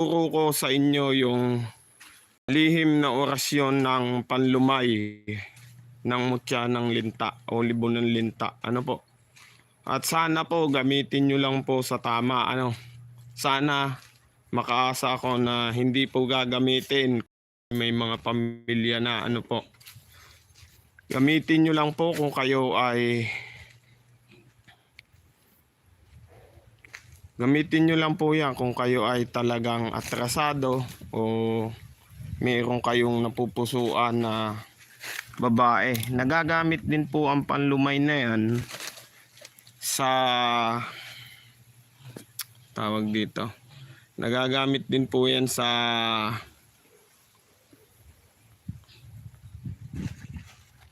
Turo ko sa inyo yung lihim na orasyon ng panlumay ng mutya ng linta o libon ng linta. Ano po? At sana po gamitin nyo lang po sa tama. Ano? Sana makaasa ako na hindi po gagamitin. May mga pamilya na ano po. Gamitin nyo lang po kung kayo ay Gamitin nyo lang po yan kung kayo ay talagang atrasado o mayroon kayong napupusuan na babae. Nagagamit din po ang panlumay na yan sa tawag dito. Nagagamit din po yan sa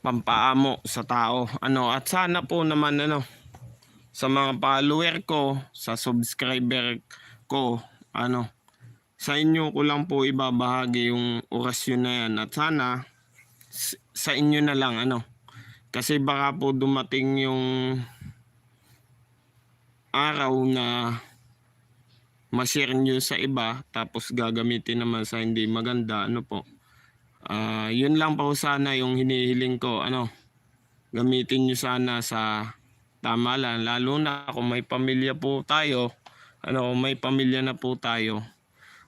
pampaamo sa tao. Ano, at sana po naman ano sa mga follower ko, sa subscriber ko, ano, sa inyo ko lang po ibabahagi yung orasyon na yan. At sana sa inyo na lang ano. Kasi baka po dumating yung araw na ma-share nyo sa iba tapos gagamitin naman sa hindi maganda ano po. Ah, yun lang po sana yung hinihiling ko ano. Gamitin nyo sana sa tama lang lalo na kung may pamilya po tayo ano kung may pamilya na po tayo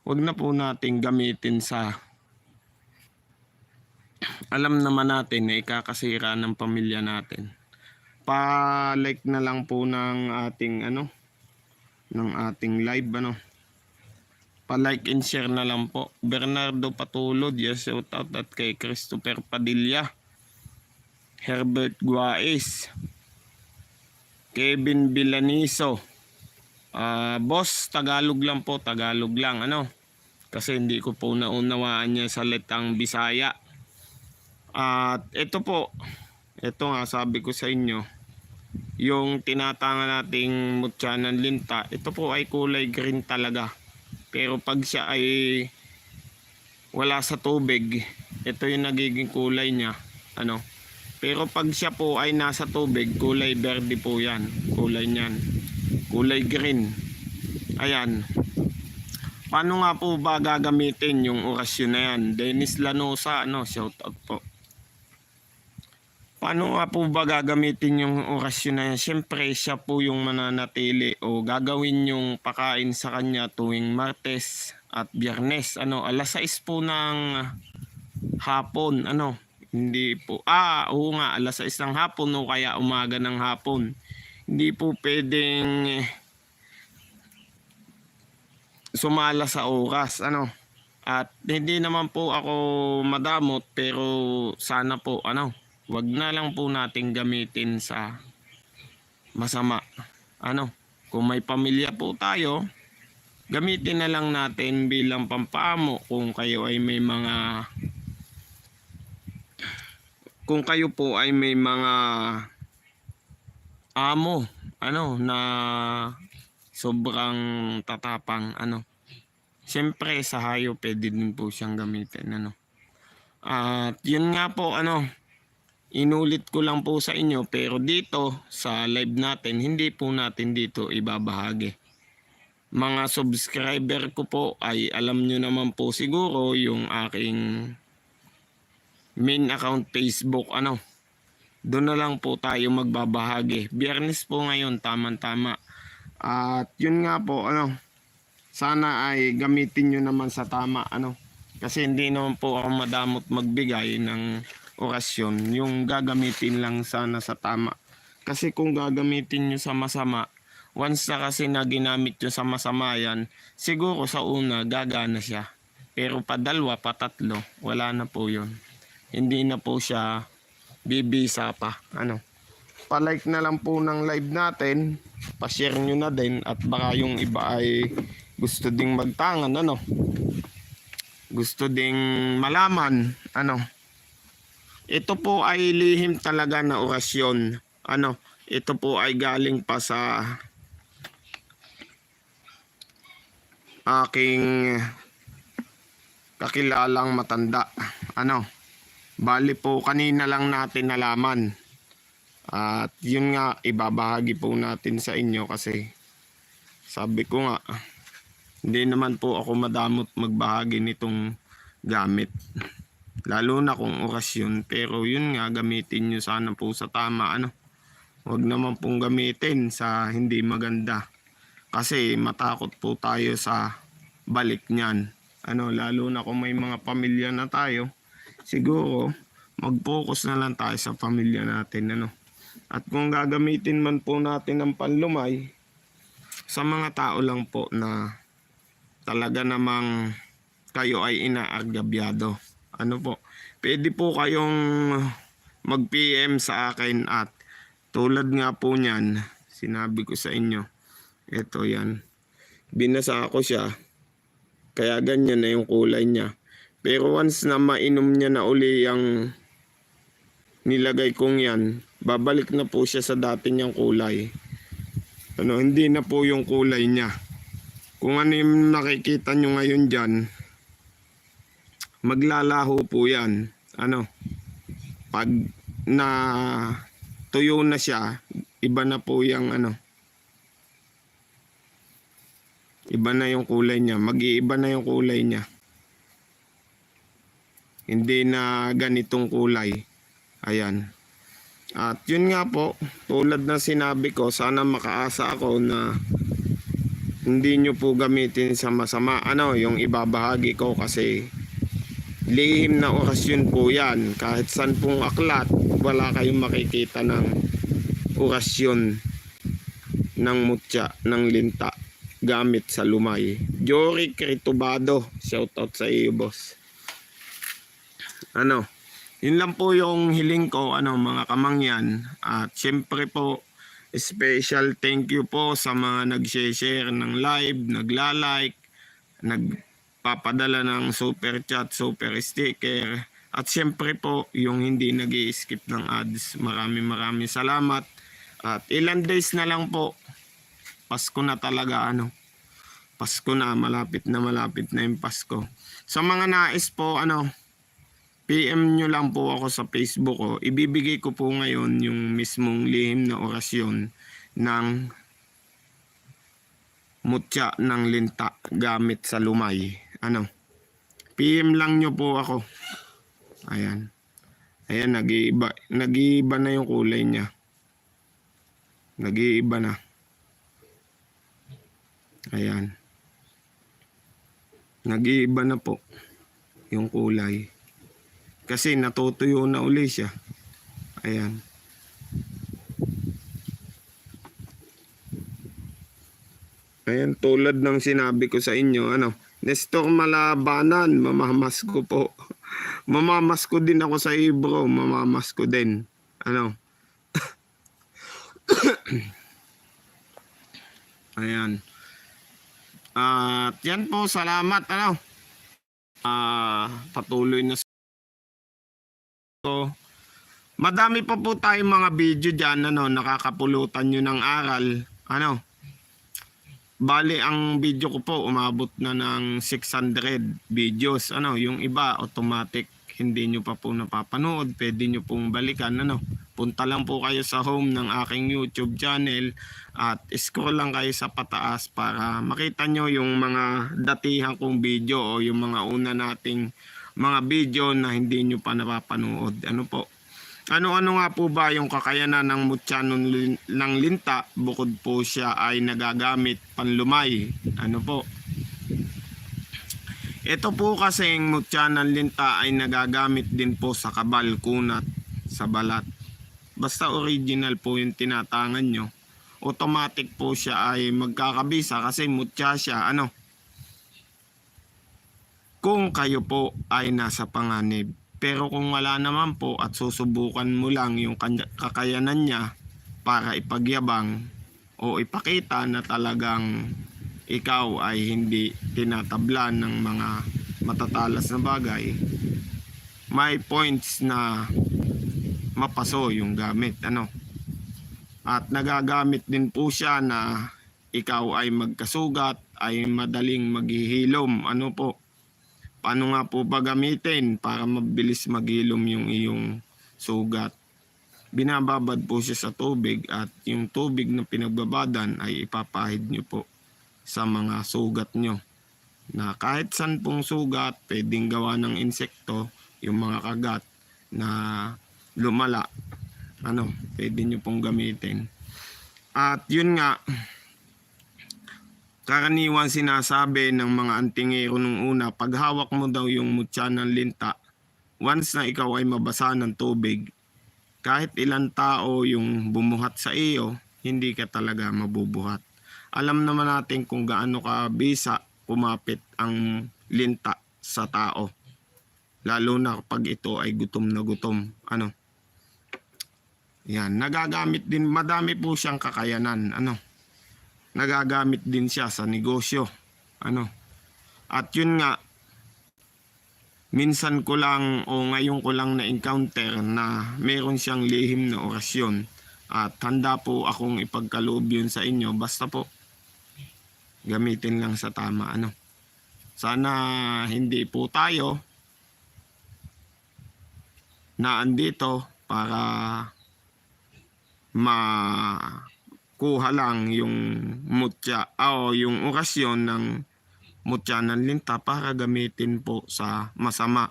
wag na po nating gamitin sa alam naman natin na ikakasira ng pamilya natin. Pa-like na lang po ng ating ano ng ating live ano. Pa-like and share na lang po. Bernardo Patulod yes shout out at kay Christopher Padilla. Herbert Guaes Kevin Vilaniso Ah, boss, Tagalog lang po, Tagalog lang, ano? Kasi hindi ko po naunawaan niya sa letang Bisaya. At ito po, ito nga sabi ko sa inyo, yung tinatanga nating mutya ng linta, ito po ay kulay green talaga. Pero pag siya ay wala sa tubig, ito yung nagiging kulay niya. Ano? Pero pag siya po ay nasa tubig, kulay verde po yan. Kulay niyan kulay green. Ayan. Paano nga po ba gagamitin yung orasyon na yan? Dennis Lanosa, ano, shout out po. Paano nga po ba gagamitin yung orasyon na yan? Siyempre, siya po yung mananatili o gagawin yung pakain sa kanya tuwing Martes at Biyernes. Ano, alas 6 po ng hapon. Ano, hindi po. Ah, oo nga, alas 6 ng hapon o kaya umaga ng hapon. Hindi po pwedeng sumala sa oras ano? At hindi naman po ako madamot pero sana po ano wag na lang po nating gamitin sa masama. Ano kung may pamilya po tayo gamitin na lang natin bilang pampamo kung kayo ay may mga kung kayo po ay may mga amo ano na sobrang tatapang ano Siyempre sa hayo pwede din po siyang gamitin ano. At yun nga po ano inulit ko lang po sa inyo pero dito sa live natin hindi po natin dito ibabahagi. Mga subscriber ko po ay alam nyo naman po siguro yung aking main account Facebook ano doon na lang po tayo magbabahagi. Biyernes po ngayon, tamang-tama. At yun nga po, ano, sana ay gamitin nyo naman sa tama, ano. Kasi hindi naman po ako madamot magbigay ng orasyon. Yung gagamitin lang sana sa tama. Kasi kung gagamitin nyo sa masama, once na kasi na ginamit nyo sa masama yan, siguro sa una gagana siya. Pero pa dalawa, pa tatlo, wala na po yun. Hindi na po siya bibisa pa. Ano? Pa-like na lang po ng live natin. Pa-share nyo na din. At baka yung iba ay gusto ding magtangan. Ano? Gusto ding malaman. Ano? Ito po ay lihim talaga na orasyon. Ano? Ito po ay galing pa sa aking kakilalang matanda. Ano? Bali po kanina lang natin nalaman. At yun nga ibabahagi po natin sa inyo kasi sabi ko nga Hindi naman po ako madamot magbahagi nitong gamit. Lalo na kung orasyon. Pero yun nga, gamitin nyo sana po sa tama. Ano? Huwag naman pong gamitin sa hindi maganda. Kasi matakot po tayo sa balik niyan. Ano, lalo na kung may mga pamilya na tayo. Siguro, mag-focus na lang tayo sa pamilya natin. Ano? At kung gagamitin man po natin ng panlumay, sa mga tao lang po na talaga namang kayo ay inaagabyado. Ano po? Pwede po kayong mag-PM sa akin at tulad nga po niyan, sinabi ko sa inyo. Ito yan. Binasa ko siya. Kaya ganyan na yung kulay niya. Pero once na mainom niya na uli yung nilagay kong yan, babalik na po siya sa dati niyang kulay. Ano, hindi na po yung kulay niya. Kung ano yung nakikita nyo ngayon dyan, maglalaho po yan. Ano, pag na tuyo na siya, iba na po yung ano, iba na yung kulay niya. Mag-iiba na yung kulay niya. Hindi na ganitong kulay. Ayan. At yun nga po, tulad ng sinabi ko, sana makaasa ako na hindi nyo po gamitin sa masama. Ano, yung ibabahagi ko kasi lihim na orasyon po yan. Kahit san pong aklat, wala kayong makikita ng orasyon ng mutya, ng linta gamit sa lumay. Jory Critobado, shoutout sa iyo boss. Ano, yun lang po yung hiling ko, ano, mga kamangyan. At syempre po, special thank you po sa mga nag-share ng live, nagla-like, nagpapadala ng super chat, super sticker. At syempre po, yung hindi nag skip ng ads. Maraming maraming salamat. At ilan days na lang po, Pasko na talaga, ano. Pasko na, malapit na malapit na yung Pasko. Sa mga nais po, ano, PM nyo lang po ako sa Facebook ko. Ibibigay ko po ngayon yung mismong lihim na orasyon ng mutya ng linta gamit sa lumay. Ano? PM lang nyo po ako. Ayan. Ayan, nag-iiba, nag-iiba na yung kulay niya. Nag-iiba na. Ayan. Nag-iiba na po yung kulay. Kasi natutuyo na uli siya. Ayan. Ayan, tulad ng sinabi ko sa inyo, ano, Nestor Malabanan, mamamas ko po. Mamamas ko din ako sa Ibro, mamamas ko din. Ano? Ayan. At yan po, salamat. Ano? Ah, patuloy na So, madami pa po tayong mga video dyan, ano, nakakapulutan nyo ng aral. Ano, bali ang video ko po, umabot na ng 600 videos. Ano, yung iba, automatic, hindi nyo pa po napapanood. Pwede nyo pong balikan, ano. Punta lang po kayo sa home ng aking YouTube channel at scroll lang kayo sa pataas para makita nyo yung mga datihan kong video o yung mga una nating mga video na hindi nyo pa napapanood. Ano po? Ano-ano nga po ba yung kakayanan ng mutya ng, lin- ng linta bukod po siya ay nagagamit panlumay? Ano po? Ito po kasing mutya ng linta ay nagagamit din po sa kabal, kunat, sa balat. Basta original po yung tinatangan nyo. Automatic po siya ay magkakabisa kasi mutya siya. Ano? Kung kayo po ay nasa panganib. Pero kung wala naman po at susubukan mo lang yung kakayanan niya para ipagyabang o ipakita na talagang ikaw ay hindi tinatablan ng mga matatalas na bagay, may points na mapaso yung gamit. Ano? At nagagamit din po siya na ikaw ay magkasugat, ay madaling maghihilom. Ano po? Paano nga po ba gamitin para mabilis maghilom yung iyong sugat. Binababad po siya sa tubig at yung tubig na pinagbabadan ay ipapahid nyo po sa mga sugat nyo. na kahit saan pong sugat, pwedeng gawa ng insekto, yung mga kagat na lumala, ano, pwede nyo pong gamitin. At yun nga, karaniwan sinasabi ng mga antingero nung una, pag hawak mo daw yung mutya ng linta, once na ikaw ay mabasa ng tubig, kahit ilang tao yung bumuhat sa iyo, hindi ka talaga mabubuhat. Alam naman natin kung gaano ka bisa kumapit ang linta sa tao. Lalo na kapag ito ay gutom na gutom. Ano? Yan, nagagamit din, madami po siyang kakayanan. Ano? Nagagamit din siya sa negosyo. Ano? At yun nga, minsan ko lang o ngayon ko lang na-encounter na meron siyang lihim na orasyon at handa po akong ipagkaloob yun sa inyo basta po gamitin lang sa tama ano sana hindi po tayo na andito para makuha lang yung mutya o yung orasyon ng mutya ng linta para gamitin po sa masama.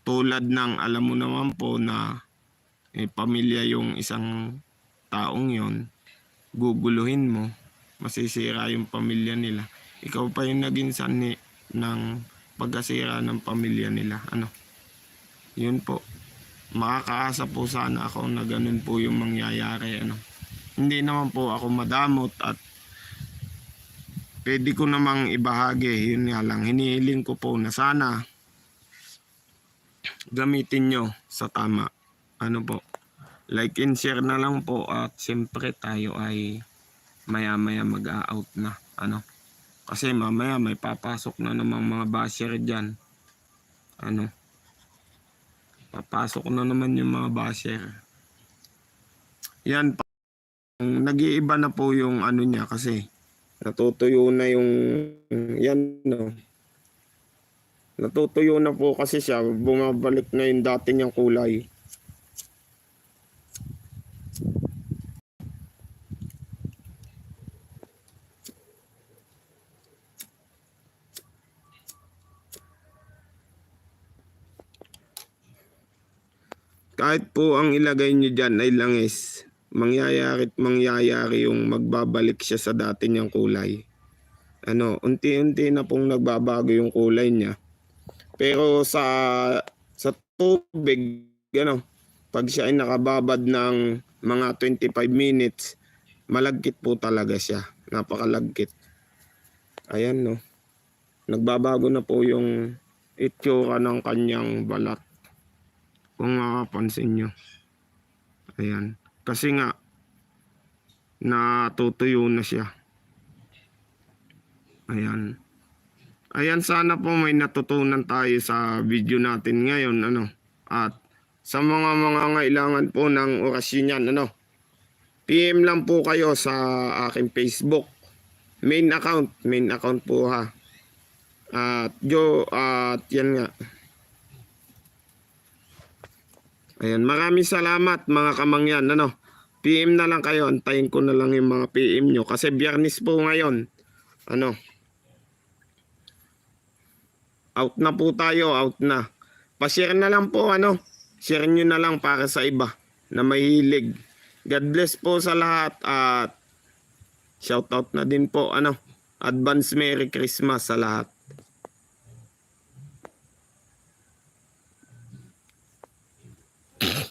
Tulad ng alam mo naman po na eh, pamilya yung isang taong yon guguluhin mo, masisira yung pamilya nila. Ikaw pa yung naging sanhi ng pagkasira ng pamilya nila. Ano? Yun po. Makakaasa po sana ako na ganun po yung mangyayari. Ano? Hindi naman po ako madamot at pwede ko namang ibahagi. Yun nga lang, hinihiling ko po na sana gamitin nyo sa tama. Ano po? Like and share na lang po at siyempre tayo ay maya maya mag-out na. Ano? Kasi mamaya may papasok na namang mga basher dyan. Ano? Papasok na naman yung mga basher. Yan. Nag-iiba na po yung ano niya kasi natutuyo na yung yan no. Natutuyo na po kasi siya, bumabalik na yung dati niyang kulay. Kahit po ang ilagay nyo dyan ay langis, mangyayari mangyayari yung magbabalik siya sa dati niyang kulay. Ano, unti-unti na pong nagbabago yung kulay niya. Pero sa sa tubig, ano, pag siya ay nakababad ng mga 25 minutes, malagkit po talaga siya. Napakalagkit. Ayan, no. Nagbabago na po yung itsura ng kanyang balat. Kung makapansin nyo. Ayan. Kasi nga, natutuyo na siya. Ayan. Ayan, sana po may natutunan tayo sa video natin ngayon. Ano? At sa mga mga ngailangan po ng orasyon yan, ano? PM lang po kayo sa aking Facebook. Main account. Main account po ha. At yo, at yan nga. Ayan, maraming salamat mga kamangyan. Ano? PM na lang kayo. Antayin ko na lang yung mga PM nyo. Kasi biyernes po ngayon. Ano? Out na po tayo. Out na. Pa-share na lang po. Ano? Share nyo na lang para sa iba na mahilig. God bless po sa lahat. At shout out na din po. Ano? Advance Merry Christmas sa lahat.